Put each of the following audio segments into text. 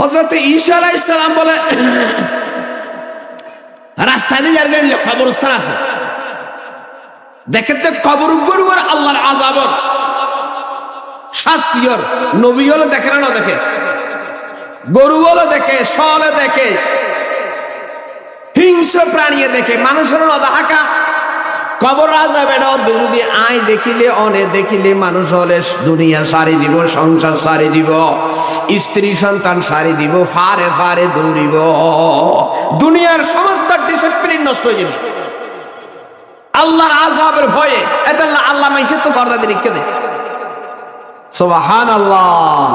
হজরত ঈশা আলাইহিস সালাম বলে দেখে না দেখে। গরু হলে দেখে দেখে। হিংস্র প্রাণীয়ে দেখে মানুষের অদাহাকা কবর আজাব, এটা যদি আয় দেখিলে, অনে দেখিলে মানুষ হলে দুনিয়া সারি দিব, সংসার সারি দিব, স্ত্রী সন্তান সারি দিব, ফারে ফারে দৌড়িব। দুনিয়ার সমস্ত ডিসিপ্লিন নষ্ট হয়ে যাবে। আল্লাহর আজাবের ভয়ে এত আল্লাহ মাইছে তো পর্দা দিয়ে রেখে দেয় সোবাহান আল্লাহ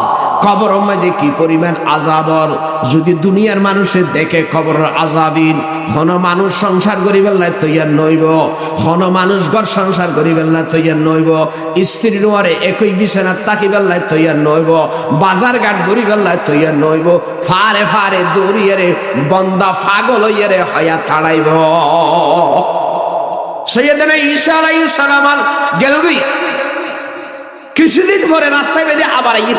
কবর মাঝে কি পরিমাণ আজাবর যদি দুনিয়ার মানুষের দেখে কবর আজাবিন, হন মানুষ সংসার করিবেন না তৈয়ার নইব। হন মানুষ ঘর সংসার করিবেন না তৈয়ার নইব। স্ত্রী নোয়ারে একই বিছানা তাকিবেন না তৈয়ার নইব। বাজার ঘাট গরিবেন না তৈয়ার নইব। ফারে ফারে দৌড়িয়ে বন্দা ফাগল হইয়ারে হয়া তাড়াইব। সৈয়দনা ঈসা আলাইহিস সালাম গেলগুই কিছুদিন পরে রাস্তায় বেঁধে আবার আইয়ে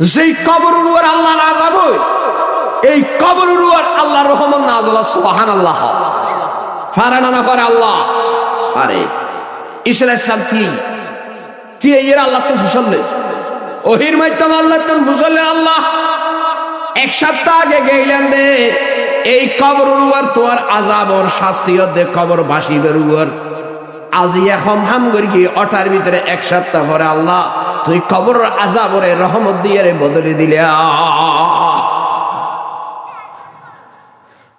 যেই কবর উড়ুয়ার আল্লাহ না যাব এই কবর উড়ুয়ার আল্লাহ রহমান না আল্লাহ সুবাহান আল্লাহ ফারে না পারে আল্লাহ? আরে ইসলাম সাহেব কি? তুই এর আল্লাহ তো ফুসললে ওহির মাধ্যমে আল্লাহ তো ফুসললে আল্লাহ। এক সপ্তাহ আগে গেইলেন দে, এই কবর উড়ুয়ার তোমার আজাবর শাস্তি দে কবর বাসি বেরুয়ার আজি এখন হাম করি অটার ভিতরে এক সপ্তাহ পরে আল্লাহ, তুই কবর আজাবরে রহমত দিয়ে বদলে দিলে।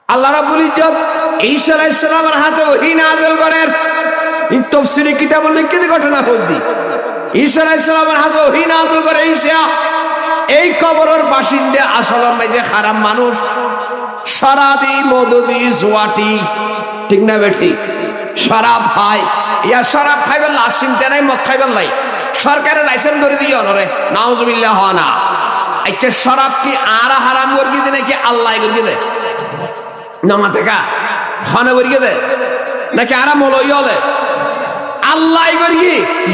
আল্লাহ রাব্বুল ইজ্জত ঈসা আলাইহিস সালামের হাতে ওহী নাযিল করেন। ইন কিতাব লিখে দি ঘটনা হইদি ঈসা আলাইহিস সালামের হাতে ওহী নাযিল করে এই কবরের বাসিন্দা আসলে মেজে খারাপ মানুষ শরাবি মদদি জুয়াটি। ঠিক না বেঠি? শরাব খায় ইয়া শরাব খাইবেন লাশ চিনতে নাই, মদ খাইবেন নাই সরকারের লাইসেন্স করে দিয়ে অনরে। নাউজুবিল্লাহ হওয়া না। আচ্ছা শরাব কি আর হারাম করবি দে নাকি আল্লাহ করবি দে নামা থেকে হনে করিয়ে দে নাকি আর মলই হলে? আল্লাহ করি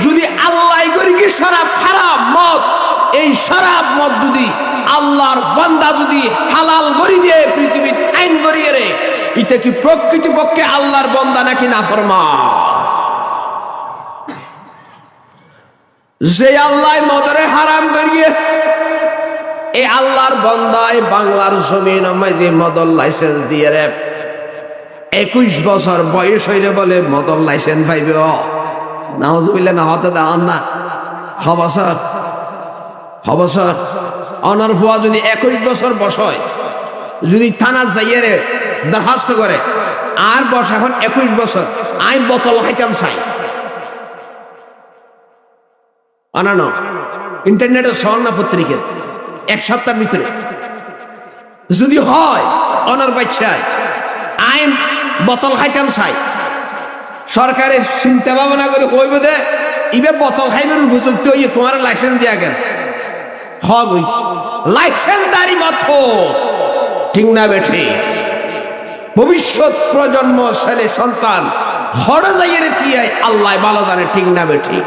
যদি আল্লাহ করি শরাব খারাপ মদ, এই শরাব মদ যদি আল্লাহর বান্দা যদি হালাল করি দিয়ে পৃথিবীর আইন করিয়ে রে এটা কি প্রকৃতি পক্ষে আল্লাহর বন্দা নাকি না ফরমা যে আল্লাহ মদরে হারাম করিয়ে এই আল্লাহর বন্দায় বাংলার জমিন যে মদর লাইসেন্স দিয়ে রে। একুশ বছর বয়স হইলে বলে মদর লাইসেন্স পাইবে নাহজবিল্লা না হতে দেওয়ান না। হবছর হবছর অনার ফুয়া যদি একুশ বছর বসয় যদি থানা যাইয়ে রে, দরখাস্ত করে, আর বস এখন একুশ বছর আই বোতল খাইতাম চাই। অনানো ইন্টারনেটে সরনা পত্রিকা এক সপ্তাহের ভিতরে। যদি হয়, অনার বাচ্চায়। আই বোতল খাইতাম চাই। সরকারের চিন্তা ভাবনা করে কইব দে, ইবে বোতল খাইবের উপযুক্ত হইয়ে তোমার লাইসেন্স দিয়া গেল। হবই লাইসেন্স দাঁড়ি মত। ঠিক না বেঠে। ভবিষ্যৎ প্রজন্ম ছেলে সন্তান, হড় জায়গায় তিয়াই আল্লাহ ভালো জানে, ঠিক না বেঠি।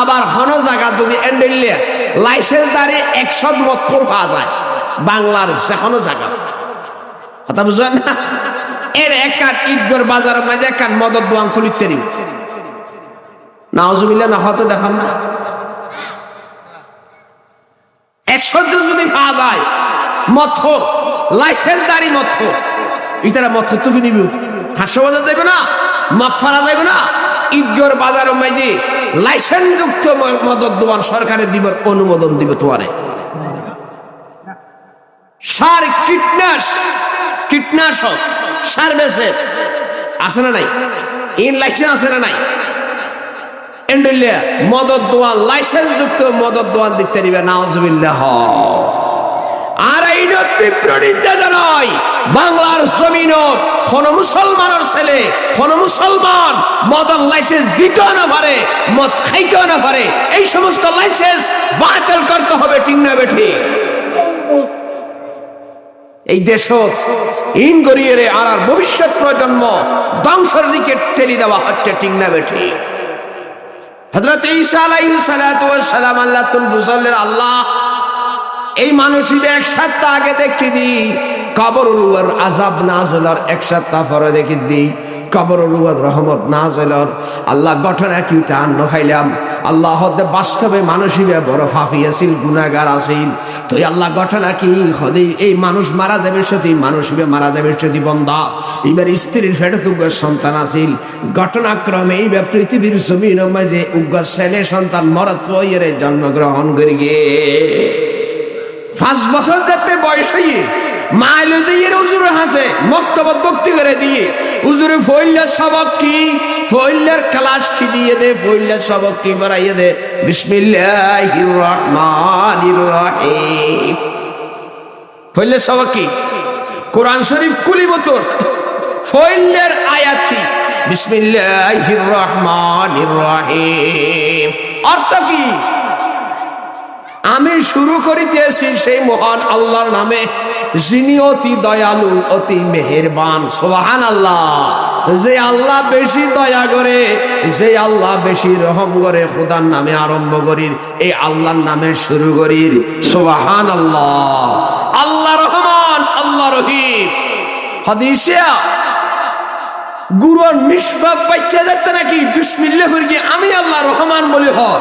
আবার হন জায়গা যদি এন্ডেলিয়া লাইসেন্স দাঁড়ি একশো মতখর পাওয়া যায়। বাংলার যে হন জায়গা। কথা বুঝলেন না? এর একান ঈদগর বাজার মাঝে একান মদত দোয়াং খুলিতে নাওজুবিল্লা না হতে দেখান না? একশো যদি পাওয়া যায় মথর লাইসেন্স দাঁড়ি মথর ইতারা মথর তুমি নিবি। হাস্য বাজার যাইবে না? মদ ফারা না? ঈদগর বাজার মাঝে লাইসেন্স যুক্ত মদত দোয়ান সরকারের দিবার অনুমোদন দিবে তোমারে। সার কীটনাশ, কীটনাশক, সার বেছে আছে না নাই? ইন লাইসেন্স আছে না নাই? এন্ডেলিয়া মদত দোয়ান লাইসেন্স যুক্ত মদত দোয়ান দিতে নিবে নাওজবিল্লাহ আর এই তীব্র নিন্দা জানাই, বাংলার জমিন কোন মুসলমানের ছেলে, কোন মুসলমান মদন লাইসেন্স দিতেও না পারে, মদ খাইতেও না পারে। এই সমস্ত লাইসেন্স বাতিল করতে হবে, ঠিক বেঠি? এই দেশ ইন গড়িয়ে আর আর ভবিষ্যৎ প্রজন্ম ধ্বংসের দিকে ঠেলি দেওয়া হচ্ছে, ঠিক না বেঠি? হজরত ঈসা আলাইহিস সালাতু ওয়াস সালাম আল্লাহ তুল আল্লাহ এই মানুষই এক সপ্তাহ আগে দেখি দি কবর রুয়ার আজাব না জলার এক সপ্তাহ পরে দেখি দি কবর রুয়ার রহমত না জলার আল্লাহ ঘটনা কি টান নখাইলাম আল্লাহ হদে বাস্তবে মানুষই বড় ফাফিয়াছিল গুনাগার আছিল তো আল্লাহ ঘটনা কি হদে এই মানুষ মারা যাবে সতী, মানুষ মারা যাবে সতী বন্দা। এবার স্ত্রীর ফেটে উগ্র সন্তান আছিল ঘটনাক্রমে এইবার পৃথিবীর জমিন মাঝে উগ্র ছেলে সন্তান মরত জন্মগ্রহণ করি গিয়ে পাঁচ বছর যাতে বয়স হইয়ে মাইলো যে এর উজুরে হাসে মক্তবত ভক্তি করে দিয়ে উজুরে ফইল্লার সবক কি? ফইল্লার ক্লাস কি দিয়ে দে ফইল্লার সবক কি করাইয়ে দে। বিসমিল্লাহির রহমানির রহিম। ফইল্লার সবক কি? কোরআন শরীফ কুলি বতর। ফইল্লার আয়াত বিসমিল্লাহির রহমানির রহিম। অর্থ কি? আমি শুরু করিতেছি সেই মহান আল্লাহর নামে। যিনি অতি দয়ালু, অতি মেহেরবান সোহান আল্লাহ যে আল্লাহ বেশি দয়া করে, যে আল্লাহ বেশি রহম করে খুদার নামে আরম্ভ করির এই আল্লাহর নামে শুরু করির। সোহান আল্লাহ আল্লাহ রহমান, আল্লাহ রহিম। হাদিসিয়া গুরুর নিষ্পাপ বাচ্চা যাচ্ছে নাকি বিসমিল্লা করে আমি আল্লাহ রহমান বলে হর,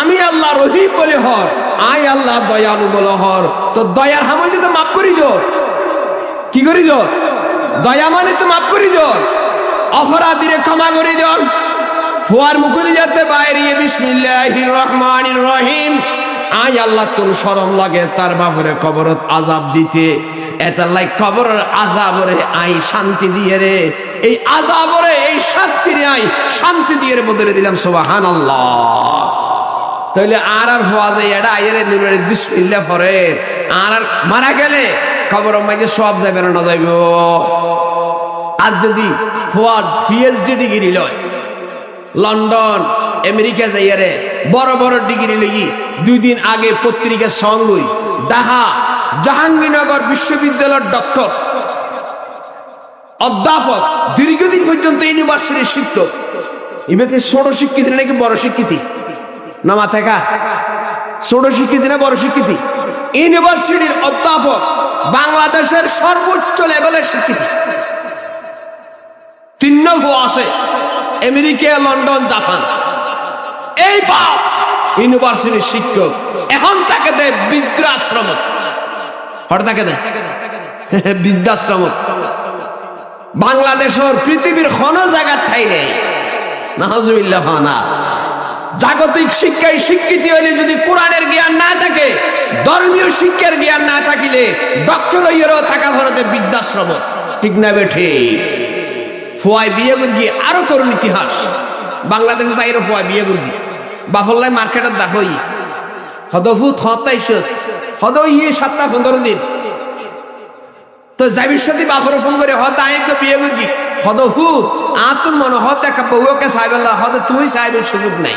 আমি আল্লাহ রহিম বলে হর। আই আল্লাহ, দয়ালু বলে হর তো দয়ার হামল তো মাফ করি দো। কি করি দো? দয়া মানে তো মাফ করি দো। অপরাধীরে ক্ষমা করি দন ফুয়ার মুকুলি যাতে বাইরে বিসমিল্লাহির রহমানির রহিম। আই আল্লাহ, তোর সরম লাগে, তার বাপরে কবরত আজাব দিতে। এতাল্লাই কবরের আজাবরে আই শান্তি দিয়ে রে। এই আজাবরে এই শাস্তি রে আই শান্তি দিয়ে বদলে দিলাম সোবাহান আল্লাহ তাহলে আর আর হওয়া যায় এটা আইরে নিবের বিসমিল্লা পরে। আর আর মারা গেলে খবর মাঝে সব যাবে না যাইব। আর যদি ফোয়ার পিএইচডি ডিগ্রি লয়, লন্ডন, আমেরিকা যাইয়ারে বড় বড় ডিগ্রি লই দুই দিন আগে পত্রিকা সঙ্গই ডাহা, জাহাঙ্গীরনগর বিশ্ববিদ্যালয়ের ডক্টর, অধ্যাপক, দীর্ঘদিন পর্যন্ত ইউনিভার্সিটির শিক্ষক। ইভাকে ছোট শিক্ষিত নাকি বড় শিক্ষিত? না কা ছোট শিক্ষিত না বড় শিক্ষিত? ইউনিভার্সিটির অধ্যাপক বাংলাদেশের সর্বোচ্চ লেভেলের শিক্ষিত। তিন আছে আমেরিকা লন্ডন জাপান এই বাপ ইউনিভার্সিটির শিক্ষক। এখন তাকে দেয় বৃদ্ধাশ্রম হঠাৎ তাকে দেয়? বৃদ্ধাশ্রম বাংলাদেশের পৃথিবীর কোন জায়গার ঠাই নেই। নাহজুবিল্লাহ না। জাগতিক শিক্ষায় শিক্ষিত হলে যদি কোরআনের জ্ঞান না থাকে, ধর্মীয় শিক্ষার জ্ঞান না থাকিলে ডক্টর ইয়েরও থাকা ভারতের বৃদ্ধাশ্রম। ঠিক না বেঠে ফোয়াই বিয়ে করবি আরও করুন ইতিহাস। বাংলাদেশের বাইরে ফোয়াই বিয়ে করবি বাফল্লাই মার্কেটের দেখই হদফু থতাইশ। হদ ইয়ে সাতটা পনেরো দিন। তো যাবির সাথে বাপর ফোন করে হত আয় তো বিয়ে করবি হদফু আতুন মনে হত একটা বউকে সাইবেলা হদ তুমি সাইবের সুযোগ নাই।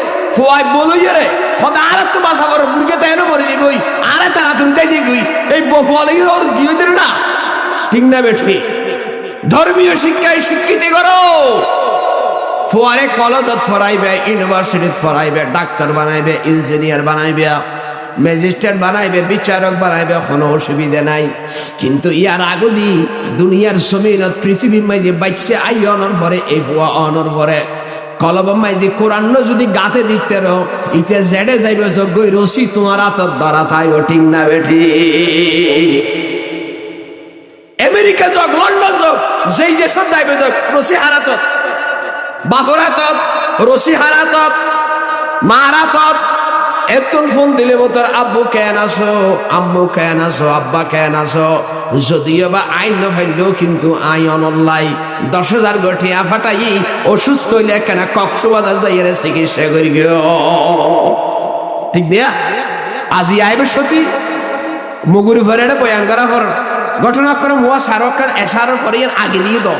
ফোয়াই বলই রে হতা আর তো বাসা করো বুড়কে তাই না মরে যাবি আরে তাড়াতাড়ি তাই যে গই এই লইয়ের ওর গিয়ে দিল না? ঠিক না বেঠি? ধর্মীয় শিক্ষায় শিক্ষিত করো। ফোয়ারে কলেজত ফরাইবে ইউনিভার্সিটিত ফরাইবে, ডাক্তার বানাইবে, ইঞ্জিনিয়ার বানাইবে, ম্যাজিস্ট্রেট বানাইবে, বিচারক বানাইবে, কোনো অসুবিধা নাই। কিন্তু ইয়ার আগদি দুনিয়ার জমিনত পৃথিবীর মাঝে বাইছে আই অনর ভরে, এই ফুয়া অনর ভরে। কলবাম্মাই যে কোরআন যদি গাতে দিতে রো ইতে জেডে যাইবে যোগ্যই রসি তোমার আতর দ্বারা থাইব, ঠিক না বেঠি? আমেরিকা যোগ লন্ডন যোগ যেই যে সব দাইবে যোগ রসি হারাত বাপর হাতত রসি হারাতত মারাতত একজন ফোন দিলে মতর আব্বু কেন আসো? আম্মু কেন আসো? আব্বা কেন আসো? যদিও বা আইন ফাইলেও কিন্তু আই অনলাই দশ হাজার গঠিয়া ফাটাই অসুস্থ হইলে কেন কক্সবাজার যাইয়ে চিকিৎসা করি ঠিক দিয়া আজি আইবে সতী? মুগুরি ভরে এটা বয়ান করা ঘটনা করে মুয়া সারক খান এসারর পরে আগে দিয়ে দাও।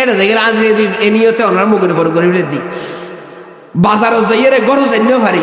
এটা দেখে আজ দি এ নিয়তে ওনার মুগুরি ভর করে দি। বাজারও যাইয়ে রে গরু জান্য ভারি।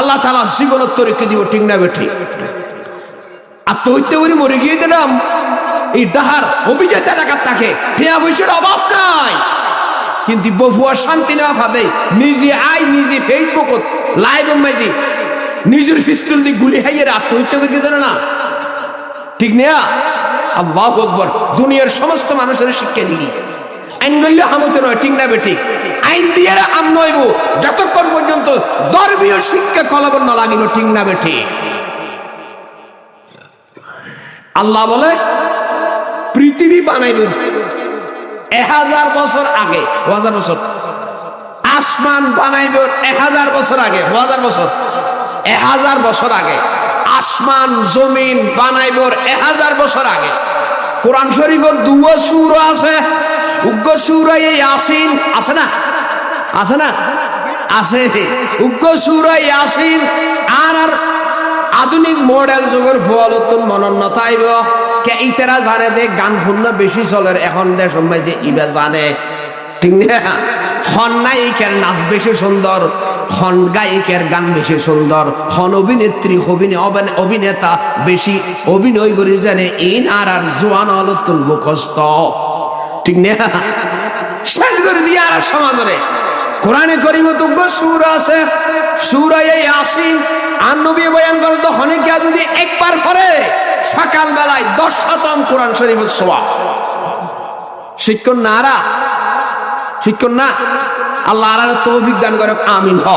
আল্লাহ তালা জীবনের তরিকে দিব, ঠিক না বে ঠিক আত্মহত্যা করে মরে গিয়ে দিলাম এই ডাহার অভিজাত এলাকার তাকে টিয়া পয়সার অভাব নাই। কিন্তু বফুয়ার শান্তি নেওয়া ফাদে নিজে আই নিজে ফেসবুকত লাইভ মাঝি নিজের পিস্তল দিয়ে গুলি হাইয়ে আত্মহত্যা করে দিতে না? ঠিক নেয়া আল্লাহ আকবর। দুনিয়ার সমস্ত মানুষের শিক্ষা দিই আইন বললে হামতে নয়, ঠিক না বেঠিক আইন দিয়ে আম নইব। যতক্ষণ পর্যন্ত ধর্মীয় শিক্ষা কলবন না লাগিল, ঠিক না বেঠিক আল্লাহ বলে, পৃথিবী বানাইব। এক হাজার বছর আগে হাজার বছর? আসমান বানাইব এক হাজার বছর আগে হাজার বছর? এক হাজার বছর আগে। আসমান, জমিন বানাইব এক হাজার বছর আগে। কোরআন শরীফের দুয়ো সুর আছে আছে না? আছে না? আছে। উগ্র সুর আসিন আর আর আধুনিক মডেল যুগের উত্তম মনন্নত আইব। কে ইতারা জানে দে, গান শুনন বেশি চলে এখন দে সময় যে ইবা জানে। ঠিক না? নাচ বেশি সুন্দর, হন গায়িকের গান বেশি সুন্দর, হন অভিনেত্রী অভিনয় অভিনেতা বেশি অভিনয় করে জানে, এই আর আর জোয়ান অলতুল মুখস্থ। ঠিক না? শেষ করে দিয়ে আর সমাজরে। কোরআনে করিম তুব্য সুর আছে। সুর আসিন আর নবী বয়ান করে তো হনিকা যদি একবার পরে সকাল বেলায় দশ শতম কোরআন শরীফ সোয়া শিক্ষণ নারা শিক্ষণ না? আল্লাহ আর তৌফিক দান করে আমিন হ।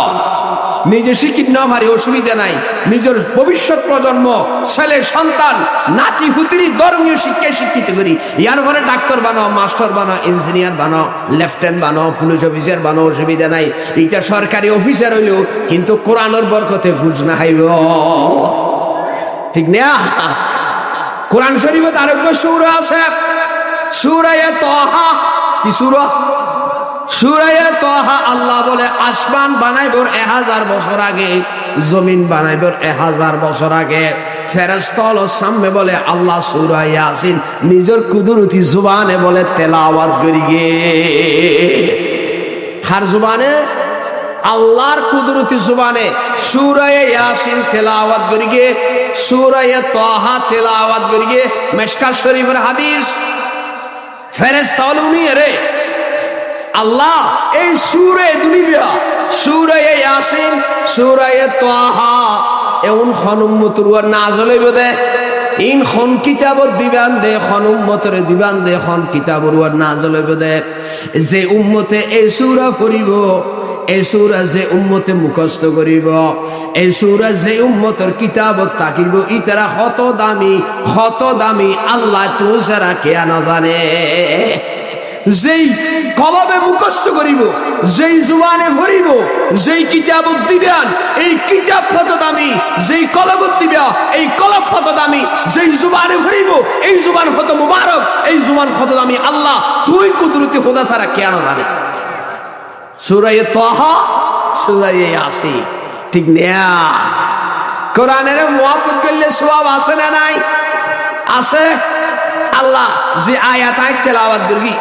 নিজে শিক্ষিত না ভারি অসুবিধা নাই। নিজের ভবিষ্যৎ প্রজন্ম, ছেলে, সন্তান, নাতি ফুতিরি ধর্মীয় শিক্ষায় শিক্ষিত করি। ইয়ার পরে ডাক্তার বানাও, মাস্টার বানাও, ইঞ্জিনিয়ার বানাও, লেফটেন্যান্ট বানাও, পুলিশ অফিসার বানাও, অসুবিধা নাই। এটা সরকারি অফিসার হইলেও কিন্তু কোরআনের বরকতে বুঝ না হাইব। ঠিক না? কোরআন শরীফত আরোগ্য সুর আছে। সুরায় তহা। কি সুর? আল্লাহ বলে, আসমান বানাইবর এক হাজার বছর আগে, জমিন বানাইবর এক হাজার বছর আগে। ফেরস্তল সামনে বলে, আল্লাহ সুরাই আসিন নিজের কুদরতি জুবানে বলে, তেলাওয়াত করি গে। হার জুবানে? আল্লাহর কুদরতি জুবানে। সুরায় ইয়াসিন, তেলাওয়াত করি গে। সুরায় তহা, তেলাওয়াত করি গে। মেশকাত শরীফের হাদিস। ফেরেস্তাল উনি রে আল্লাহ, এই সুরে দুনিয়া, সুরে ইয়াসিন, সুরে তাহা, এমন ওয়ার নাজলে বদে ইন খন কিতাবত দিবান দে, খন উম্মতরে দিবান দে, খন কিতাবর ওয়ার নাজলে বদে যে উম্মতে এই সুরা ফুরিব এই সুরা যে উম্মতে মুখস্থ করিব, এই সুরা যে উম্মতর কিতাবত তাকিব ইতারা হত দামি হত দামি, আল্লাহ তু যারা কেয়া না জানে। যেই কলবে মুখস্থ করিব, যেই জুবানে ভরিব, যেই কিতাব দিবেন এই কিতাব কত দামি যেই কলব দিবা এই কলব কত দামি যেই জুবানে ভরিব, এই জুবান কত মুবারক, এই জুবান কত দামি আল্লাহ তুই কুদরতি হোদা ছাড়া কেন জানে? সুরাই তহা সুরাই আসি ঠিক না কোরআনের মোহাম্মত করলে সব আছে না নাই? আছে আল্লাহ যে আয়াত আয় তেলাওয়াত দুর্গি